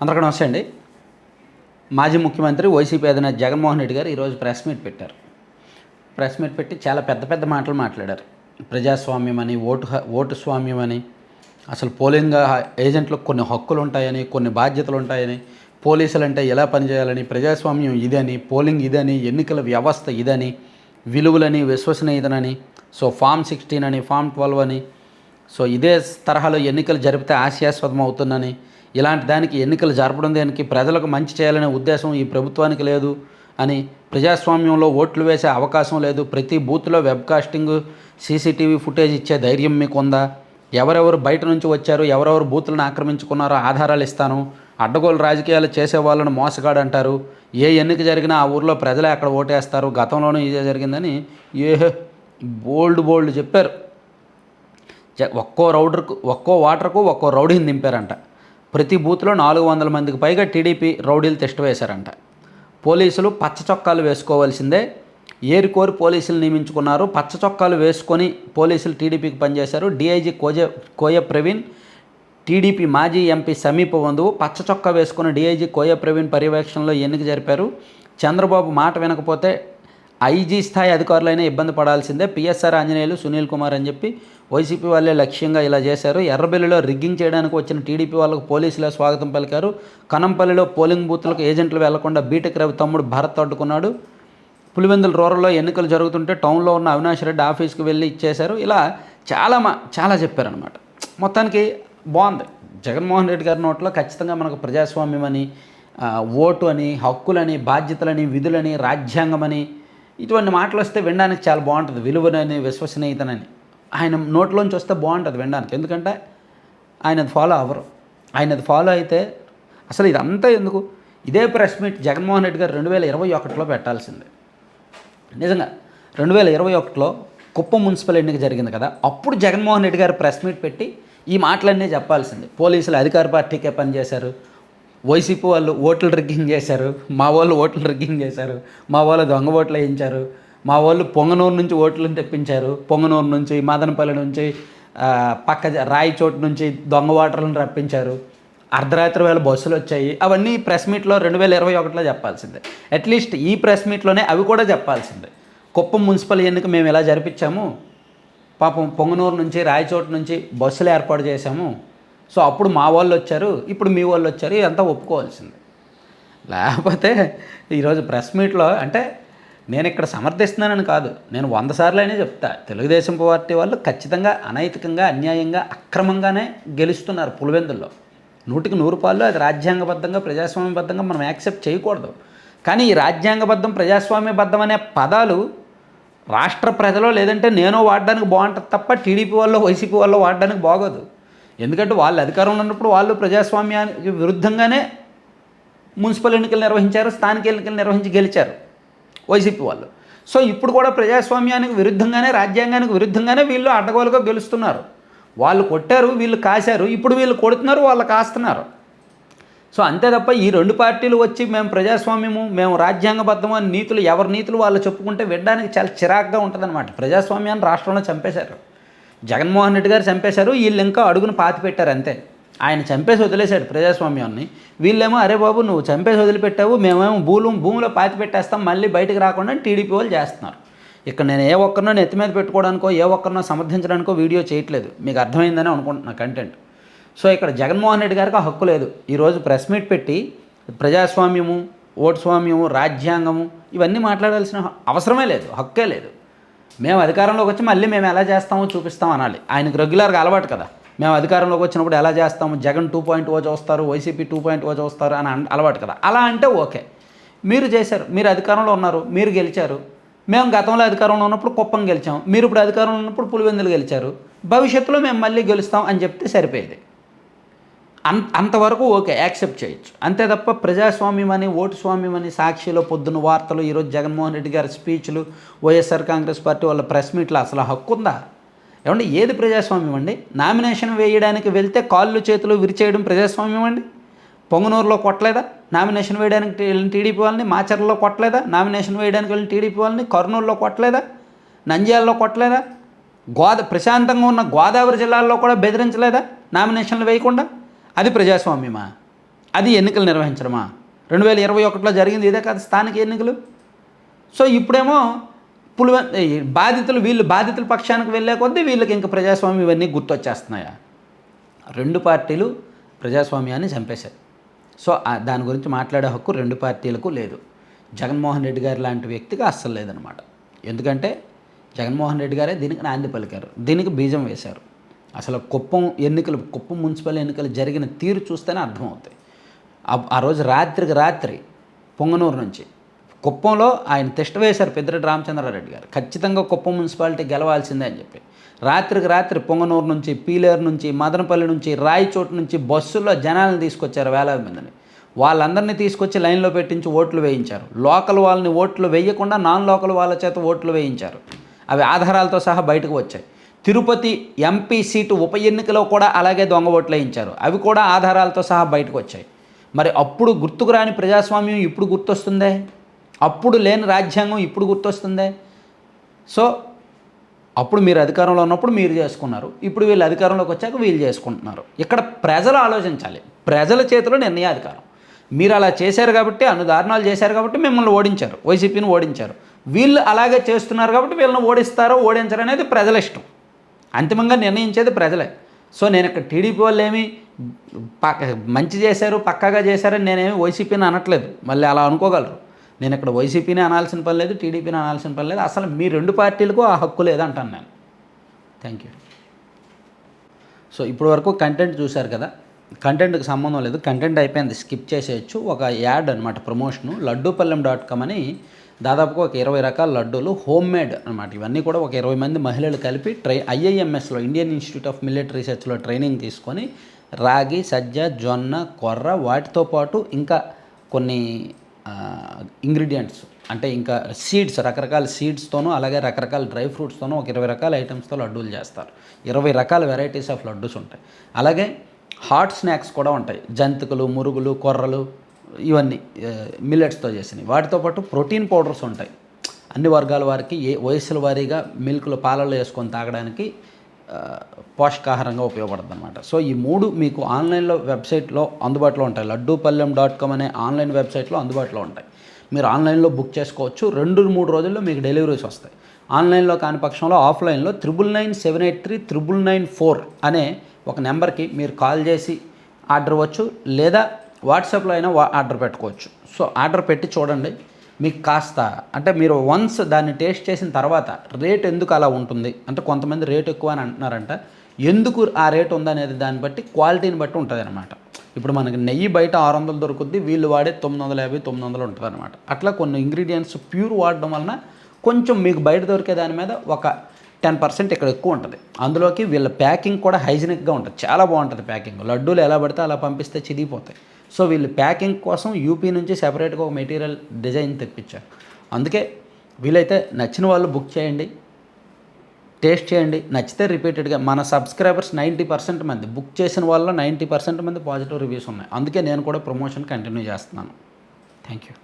అందరికీ నమస్తే అండి. మాజీ ముఖ్యమంత్రి వైసీపీ అధినేత జగన్మోహన్ రెడ్డి గారు ఈరోజు ప్రెస్ మీట్ పెట్టారు. ప్రెస్ మీట్ పెట్టి చాలా పెద్ద పెద్ద మాటలు మాట్లాడారు. ప్రజాస్వామ్యం అని ఓటు హ- ఓటు స్వామ్యం అని అసలు పోలింగ్ ఏజెంట్లకు కొన్ని హక్కులు ఉంటాయని కొన్ని బాధ్యతలు ఉంటాయని పోలీసులు అంటే ఎలా పనిచేయాలని ప్రజాస్వామ్యం ఇదని పోలింగ్ ఇదని ఎన్నికల వ్యవస్థ ఇదని విలువలని విశ్వసనీయతనని సో ఫామ్ సిక్స్టీన్ అని ఫామ్ ట్వెల్వ్ అని సో ఇదే తరహాలో ఎన్నికలు జరిపితే ఆశాస్పదం అవుతుందని ఇలాంటి దానికి ఎన్నికలు జరపడం దానికి ప్రజలకు మంచి చేయాలనే ఉద్దేశం ఈ ప్రభుత్వానికి లేదు అని ప్రజాస్వామ్యంలో ఓట్లు వేసే అవకాశం లేదు. ప్రతి బూత్లో వెబ్కాస్టింగ్ సీసీటీవీ ఫుటేజ్ ఇచ్చే ధైర్యం మీకు ఉందా ఎవరెవరు బయట నుంచి వచ్చారు? ఎవరెవరు బూతులను ఆక్రమించుకున్నారో ఆధారాలు ఇస్తాను. అడ్డగోలు రాజకీయాలు చేసే వాళ్ళను మోసగాడు అంటారు ఏ ఎన్నిక జరిగినా ఆ ఊర్లో ప్రజలే అక్కడ ఓటేస్తారు. గతంలోనూ ఇదే జరిగిందని ఏ బోల్డ్ బోల్డ్ చెప్పారు. ఒక్కో రౌడర్కు ఒక్కో వాటర్కు ఒక్కో రౌడీని దింపారంట. ప్రతి బూత్లో నాలుగు వందల మందికి పైగా టీడీపీ రౌడీలు టెస్ట్ వేశారంట. పోలీసులు పచ్చ చొక్కాలు వేసుకోవాల్సిందే. ఏరికోరి పోలీసులు నియమించుకున్నారు. పచ్చ చొక్కాలు వేసుకొని పోలీసులు టీడీపీకి పనిచేశారు. డిఐజీ కోజ కోయ ప్రవీణ్ టీడీపీ మాజీ ఎంపీ సమీప బంధువు పచ్చ చొక్కా వేసుకున్న డీఐజీ కోయ ప్రవీణ్ పర్యవేక్షణలో ఎన్నిక జరిపారు. చంద్రబాబు మాట వినకపోతే ఐజీ స్థాయి అధికారులైనా ఇబ్బంది పడాల్సిందే. పిఎస్ఆర్ ఆంజనేయులు సునీల్ కుమార్ అని చెప్పి వైసీపీ వాళ్ళే లక్ష్యంగా ఇలా చేశారు. ఎర్రబెల్లిలో రిగ్గింగ్ చేయడానికి వచ్చిన టీడీపీ వాళ్ళకు పోలీసులే స్వాగతం పలికారు. కనంపల్లిలో పోలింగ్ బూత్లకు ఏజెంట్లు వెళ్ళకుండా బీటెక్ రవి తమ్ముడు భరత్ అడ్డుకున్నాడు. పులివెందుల రూరల్లో ఎన్నికలు జరుగుతుంటే టౌన్లో ఉన్న అవినాష్ రెడ్డి ఆఫీస్కి వెళ్ళి ఇచ్చేశారు. ఇలా చాలా మా చాలా చెప్పారనమాట మొత్తానికి బాగుంది. జగన్మోహన్ రెడ్డి గారి నోట్లో ఖచ్చితంగా మనకు ప్రజాస్వామ్యం అని ఓటు అని హక్కులని బాధ్యతలని విధులని రాజ్యాంగమని ఇటువంటి మాటలు వస్తే వినడానికి చాలా బాగుంటుంది. విలువనని విశ్వసనీయతనని. ఆయన నోట్లోంచి వస్తే బాగుంటుంది వినడానికి. ఎందుకంటే ఆయన అది ఫాలో అవ్వరు. ఆయన అది ఫాలో అయితే అసలు ఇదంతా ఎందుకు? ఇదే ప్రెస్ మీట్ జగన్మోహన్ రెడ్డి గారు రెండు వేల ఇరవై ఒకటిలో పెట్టాల్సిందే. నిజంగా రెండు వేల ఇరవై ఒకటిలో కుప్పం మున్సిపల్ ఎన్నిక జరిగింది కదా అప్పుడు జగన్మోహన్ రెడ్డి గారు ప్రెస్ మీట్ పెట్టి ఈ మాటలన్నీ చెప్పాల్సింది. పోలీసులు అధికార పార్టీకే పనిచేశారు. వైసీపీ వాళ్ళు ఓట్లు రిగ్గింగ్ చేశారు మా వాళ్ళు ఓట్లు రిగ్గింగ్ చేశారు మా వాళ్ళు దొంగ ఓట్లు వేయించారు మా వాళ్ళు పొంగనూరు నుంచి ఓట్లను తెప్పించారు పొంగనూరు నుంచి మదనపల్లి నుంచి పక్క జ- రాయచోటు నుంచి దొంగ ఓటర్లను రప్పించారు. అర్ధరాత్రి వేళ బస్సులు వచ్చాయి. అవన్నీ ప్రెస్ మీట్లో రెండు వేల ఇరవై ఒకటిలో చెప్పాల్సిందే. అట్లీస్ట్ ఈ ప్రెస్ మీట్లోనే అవి కూడా చెప్పాల్సిందే. కుప్పం మున్సిపల్ ఎన్నిక మేము ఎలా జరిపించాము? పాపం పొంగనూరు నుంచి రాయచోటు నుంచి బస్సులు ఏర్పాటు చేశాము. సో అప్పుడు మా వాళ్ళు వచ్చారు ఇప్పుడు మీ వాళ్ళు వచ్చారు ఇదంతా ఒప్పుకోవాల్సిందే. లేకపోతే ఈరోజు ప్రెస్ మీట్లో అంటే నేను ఇక్కడ సమర్థిస్తున్నానని కాదు నేను వంద సార్లు అయినా చెప్తా తెలుగుదేశం పార్టీ వాళ్ళు ఖచ్చితంగా అనైతికంగా అన్యాయంగా అక్రమంగానే గెలుస్తున్నారు పులివెందుల్లో. నూటికి నూరు పాళ్ళు అది రాజ్యాంగబద్ధంగా ప్రజాస్వామ్యబద్ధంగా మనం యాక్సెప్ట్ చేయకూడదు. కానీ ఈ రాజ్యాంగబద్ధం ప్రజాస్వామ్యబద్ధం అనే పదాలు రాష్ట్ర ప్రజలో లేదంటే నేను వాడడానికి బాగుంటుంది తప్ప టీడీపీ వాళ్ళు వైసీపీ వాళ్ళు వాడడానికి బాగోదు. ఎందుకంటే వాళ్ళు అధికారంలో ఉన్నప్పుడు వాళ్ళు ప్రజాస్వామ్యానికి విరుద్ధంగానే మున్సిపల్ ఎన్నికలు నిర్వహించారు స్థానిక ఎన్నికలు నిర్వహించి గెలిచారు వైసీపీ వాళ్ళు. సో ఇప్పుడు కూడా ప్రజాస్వామ్యానికి విరుద్ధంగానే రాజ్యాంగానికి విరుద్ధంగానే వీళ్ళు అడ్డగోలుగా గెలుస్తున్నారు. వాళ్ళు కొట్టారు వీళ్ళు కాశారు ఇప్పుడు వీళ్ళు కొడుతున్నారు వాళ్ళు కాస్తున్నారు. సో అంతే తప్ప ఈ రెండు పార్టీలు వచ్చి మేము ప్రజాస్వామ్యము మేము రాజ్యాంగబద్ధము అని నీతులు ఎవరి నీతులు వాళ్ళు చెప్పుకుంటే వినడానికి చాలా చిరాగ్గా ఉంటుందన్నమాట. ప్రజాస్వామ్యాన్ని రాష్ట్రంలో చంపేశారు. జగన్మోహన్ రెడ్డి గారు చంపేశారు వీళ్ళు ఇంకా అడుగును పాతి పెట్టారు అంతే. ఆయన చంపేసి వదిలేశాడు ప్రజాస్వామ్యాన్ని. వీళ్ళేమో అరే బాబు నువ్వు చంపేసి వదిలిపెట్టావు మేమేమో భూలు భూమిలో పాతి పెట్టేస్తాం మళ్ళీ బయటకు రాకుండా టీడీపీ వాళ్ళు చేస్తున్నారు. ఇక్కడ నేను ఏ ఒక్కరినో నెత్తి మీద పెట్టుకోవడానికో ఏ ఒక్కరినో సమర్థించడానికో వీడియో చేయట్లేదు. మీకు అర్థమైందని అనుకుంటున్నా కంటెంట్. సో ఇక్కడ జగన్మోహన్ రెడ్డి గారికి హక్కు లేదు. ఈరోజు ప్రెస్ మీట్ పెట్టి ప్రజాస్వామ్యము ఓటు స్వామ్యము రాజ్యాంగము ఇవన్నీ మాట్లాడాల్సిన అవసరమే లేదు హక్కే లేదు. మేము అధికారంలోకి వచ్చి మళ్ళీ మేము ఎలా చేస్తామో చూపిస్తాం అనాలి. ఆయనకు రెగ్యులర్గా అలవాటు కదా. మేము అధికారంలోకి వచ్చినప్పుడు ఎలా చేస్తాము? జగన్ టూ పాయింట్ ఓ చూస్తారు వైసీపీ టూ పాయింట్ ఓ చూస్తారు అని అలవాటు కదా. అలా అంటే ఓకే. మీరు చేశారు మీరు అధికారంలో ఉన్నారు మీరు గెలిచారు. మేము గతంలో అధికారంలో ఉన్నప్పుడు కుప్పం గెలిచాం. మీరు ఇప్పుడు అధికారంలో ఉన్నప్పుడు పులివెందులు గెలిచారు. భవిష్యత్తులో మేము మళ్ళీ గెలుస్తాం అని చెప్తే సరిపోయేది. అంత అంతవరకు ఓకే యాక్సెప్ట్ చేయొచ్చు. అంతే తప్ప ప్రజాస్వామ్యం అని ఓటు స్వామ్యం అని సాక్షిలో పొద్దున్న వార్తలు ఈరోజు జగన్మోహన్ రెడ్డి గారి స్పీచ్లు వైఎస్ఆర్ కాంగ్రెస్ పార్టీ వాళ్ళ ప్రెస్ మీట్లు అసలు హక్కు ఉందా ఏమండి ఏది ప్రజాస్వామ్యం అండి? నామినేషన్ వేయడానికి వెళ్తే కాళ్ళు చేతులు విరిచేయడం ప్రజాస్వామ్యం అండి? పొంగనూరులో కొట్టలేదా? నామినేషన్ వేయడానికి వెళ్ళిన టీడీపీ వాళ్ళని మాచర్లలో కొట్టలేదా? నామినేషన్ వేయడానికి వెళ్ళిన టీడీపీ వాళ్ళని కర్నూలులో కొట్టలేదా? నంద్యాలలో కొట్టలేదా? గోదా ప్రశాంతంగా ఉన్న గోదావరి జిల్లాల్లో కూడా బెదిరించలేదా? నామినేషన్లు వేయకుండా? అది ప్రజాస్వామ్యమా? అది ఎన్నికలు నిర్వహించడమా? రెండు వేల ఇరవై ఒకటిలో జరిగింది ఇదే కాదు స్థానిక ఎన్నికలు. సో ఇప్పుడేమో పులివ ఈ బాధితులు వీళ్ళు బాధితుల పక్షానికి వెళ్ళే కొద్దీ వీళ్ళకి ఇంకా ప్రజాస్వామ్యం ఇవన్నీ గుర్తొచ్చేస్తున్నాయా? రెండు పార్టీలు ప్రజాస్వామ్యాన్ని చంపేశాయి. సో దాని గురించి మాట్లాడే హక్కు రెండు పార్టీలకు లేదు. జగన్మోహన్ రెడ్డి గారు లాంటి వ్యక్తికి అస్సలు లేదనమాట ఎందుకంటే జగన్మోహన్ రెడ్డి గారే దీనికి నాంది పలికారు. దీనికి బీజం వేశారు. అసలు కుప్పం ఎన్నికలు కుప్పం మున్సిపల్ ఎన్నికలు జరిగిన తీరు చూస్తేనే అర్థమవుతాయి. ఆ- రోజు రాత్రికి రాత్రి పొంగనూరు నుంచి కుప్పంలో ఆయన తిష్ట వేశారు పెద్దిరెడ్డి రామచంద్రారెడ్డి గారు. ఖచ్చితంగా కుప్పం మున్సిపాలిటీ గెలవాల్సిందే అని చెప్పి. రాత్రికి రాత్రి పొంగనూరు నుంచి పీలేరు నుంచి మదనపల్లి నుంచి రాయచోటు నుంచి బస్సుల్లో జనాలను తీసుకొచ్చారు వేలాది మందిని. వాళ్ళందరినీ తీసుకొచ్చి లైన్లో పెట్టించి ఓట్లు వేయించారు. లోకల్ వాళ్ళని ఓట్లు వేయకుండా నాన్ లోకల్ వాళ్ళ చేత ఓట్లు వేయించారు. అవి ఆధారాలతో సహా బయటకు వచ్చాయి. తిరుపతి ఎంపీ సీటు ఉప ఎన్నికలో కూడా అలాగే దొంగ ఓట్లు వేయించారు. అవి కూడా ఆధారాలతో సహా బయటకు వచ్చాయి. మరి అప్పుడు గుర్తుకు రాని ప్రజాస్వామ్యం ఇప్పుడు గుర్తొస్తుందే? అప్పుడు లేని రాజ్యాంగం ఇప్పుడు గుర్తొస్తుందే? సో అప్పుడు మీరు అధికారంలో ఉన్నప్పుడు మీరు చేసుకున్నారు. ఇప్పుడు వీళ్ళు అధికారంలోకి వచ్చాక వీళ్ళు చేసుకుంటున్నారు. ఇక్కడ ప్రజలు ఆలోచించాలి. ప్రజల చేతిలో నిర్ణయాధికారం. మీరు అలా చేశారు కాబట్టి అనుదారుణాలు చేశారు కాబట్టి మిమ్మల్ని ఓడించారు. వైసీపీని ఓడించారు. వీళ్ళు అలాగే చేస్తున్నారు కాబట్టి వీళ్ళని ఓడిస్తారో ఓడించరు అనేది ప్రజల ఇష్టం. అంతిమంగా నిర్ణయించేది ప్రజలే. సో నేను ఇక్కడ టీడీపీ వాళ్ళు ఏమి పక్క మంచి చేశారు పక్కాగా చేశారని నేనేమి వైసీపీని అనట్లేదు. మళ్ళీ అలా అనుకోగలరు. నేను ఇక్కడ వైసీపీని అనాల్సిన పని లేదు టీడీపీని అనాల్సిన పని లేదు. అసలు మీ రెండు పార్టీలకు ఆ హక్కు లేదంటాను నేను. Thank you. సో ఇప్పుడు వరకు కంటెంట్ చూశారు కదా. కంటెంట్కి సంబంధం లేదు. కంటెంట్ అయిపోయింది. స్కిప్ చేసేయచ్చు. ఒక యాడ్ అనమాట ప్రమోషను. లడ్డూపల్లెం డాట్ కామ్ అని దాదాపుగా ఒక ఇరవై రకాల లడ్డూలు హోమ్ మేడ్ అనమాట ఇవన్నీ కూడా ఒక ఇరవై మంది మహిళలు కలిపి ట్రై ఐఐఎంఎస్లో ఇండియన్ ఇన్స్టిట్యూట్ ఆఫ్ మిలిటరీ రీసెర్చ్లో ట్రైనింగ్ తీసుకొని రాగి సజ్జ జొన్న కొర్ర వాటితో పాటు ఇంకా కొన్ని ఇంగ్రీడియంట్స్ అంటే ఇంకా సీడ్స్ రకరకాల సీడ్స్తోనూ అలాగే రకరకాల డ్రై ఫ్రూట్స్తోనూ ఒక ఇరవై రకాల ఐటమ్స్తో లడ్డూలు చేస్తారు. ఇరవై రకాల వెరైటీస్ ఆఫ్ లడ్డూస్ ఉంటాయి. అలాగే హాట్ స్నాక్స్ కూడా ఉంటాయి. జంతికలు మురుగులు కొర్రలు ఇవన్నీ మిల్లెట్స్తో చేసినవి. వాటితో పాటు ప్రోటీన్ పౌడర్స్ ఉంటాయి. అన్ని వర్గాల వారికి ఏ వయసుల వారీగా మిల్క్లో పాలల్లో వేసుకొని తాగడానికి పోషకాహారంగా ఉపయోగపడుతుంది అనమాట సో ఈ మూడు మీకు ఆన్లైన్లో వెబ్సైట్లో అందుబాటులో ఉంటాయి. లడ్డూపల్లెం డాట్ కామ్ అనే ఆన్లైన్ వెబ్సైట్లో అందుబాటులో ఉంటాయి. మీరు ఆన్లైన్లో బుక్ చేసుకోవచ్చు. రెండు మూడు రోజుల్లో మీకు డెలివరీస్ వస్తాయి. ఆన్లైన్లో కాని పక్షంలో ఆఫ్లైన్లో triple nine seven eight three triple nine four అనే ఒక నెంబర్కి మీరు కాల్ చేసి ఆర్డర్ ఇవ్వచ్చు లేదా వాట్సాప్లో అయినా వా- ఆర్డర్ పెట్టుకోవచ్చు. సో ఆర్డర్ పెట్టి చూడండి. మీకు కాస్త అంటే మీరు వన్స్ దాన్ని టేస్ట్ చేసిన తర్వాత రేట్ ఎందుకు అలా ఉంటుంది? అంటే కొంతమంది రేట్ ఎక్కువ అని అంటున్నారంట. ఎందుకు ఆ రేట్ ఉందనేది దాన్ని బట్టి క్వాలిటీని బట్టి ఉంటుంది అనమాట ఇప్పుడు మనకి నెయ్యి బయట ఆరు వందలు దొరుకుద్ది వీళ్ళు వాడే తొమ్మిది వందల యాభై తొమ్మిది వందలు ఉంటుంది అనమాట అట్లా కొన్ని ఇంగ్రీడియంట్స్ ప్యూర్ వాడడం వలన కొంచెం మీకు బయట దొరికే దాని మీద ఒక టెన్ పర్సెంట్ ఇక్కడ ఎక్కువ ఉంటుంది. అందులోకి వీళ్ళ ప్యాకింగ్ కూడా హైజీనిక్గా ఉంటుంది. చాలా బాగుంటుంది ప్యాకింగ్. లడ్డూలు ఎలా పడితే అలా పంపిస్తే చిరిగిపోతాయి. సో వీళ్ళు ప్యాకింగ్ కోసం యూపీ నుంచి సెపరేట్గా ఒక మెటీరియల్ డిజైన్ తెప్పించారు. అందుకే వీలైతే నచ్చిన వాళ్ళు బుక్ చేయండి టేస్ట్ చేయండి. నచ్చితే రిపీటెడ్గా మన సబ్స్క్రైబర్స్ నైంటీ పర్సెంట్ మంది బుక్ చేసిన వాళ్ళలో నైంటీ పర్సెంట్ మంది పాజిటివ్ రివ్యూస్ ఉన్నాయి. అందుకే నేను కూడా ప్రమోషన్ కంటిన్యూ చేస్తున్నాను. Thank you